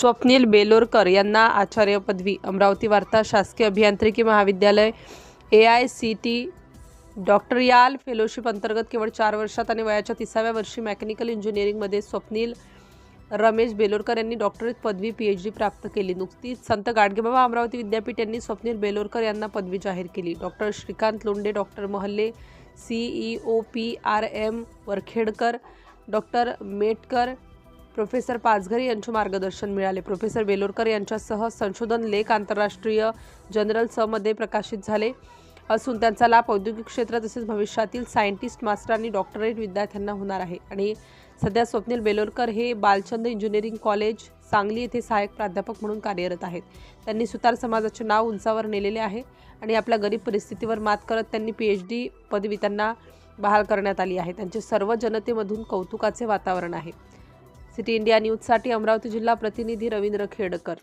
स्वप्नील बेलोरकर यांना आचार्य पदवी. अमरावती वार्ता शासकीय अभियांत्रिकी महाविद्यालय A I C T doctoral fellowship अंतर्गत केवळ चार वर्षात आणि वयाच्या तिसाव्या वर्षी मेकॅनिकल इंजिनिअरिंगमध्ये स्वप्नील रमेश बेलोरकर यांनी डॉक्टरेट पदवी पी एच डी प्राप्त केली. नुकतीच संत गाडगेबाबा अमरावती विद्यापीठ यांनी स्वप्नील बेलोरकर यांना पदवी जाहीर केली. Doctor Shrikant Londe doctor Mahalle CEO O P R M Varkhedkar doctor Metkar professor Pachghare यांचे मार्गदर्शन मिळाले. प्रोफेसर बेलोरकर यांच्यासह संशोधन लेख आंतरराष्ट्रीय जनरल समध्ये प्रकाशित झाले असून त्यांचा लाभ औद्योगिक क्षेत्र तसेच भविष्यातील सायंटिस्ट मास्टर आणि डॉक्टरेट विद्यार्थ्यांना होणार आहे. आणि सध्या स्वप्नील बेलोरकर हे बालचंद इंजिनिअरिंग कॉलेज सांगली येथे सहाय्यक प्राध्यापक म्हणून कार्यरत आहेत. त्यांनी सुतार समाजाचे नाव उंचावर नेलेले आहे आणि आपल्या गरीब परिस्थितीवर मात करत त्यांनी पी एच डी पदवी त्यांना बहाल करण्यात आली आहे. त्यांचे सर्व जनतेमधून कौतुकाचे वातावरण आहे. सिटी इंडिया न्यूजसाठी अमरावती जिल्हा प्रतिनिधी रवींद्र खेडकर.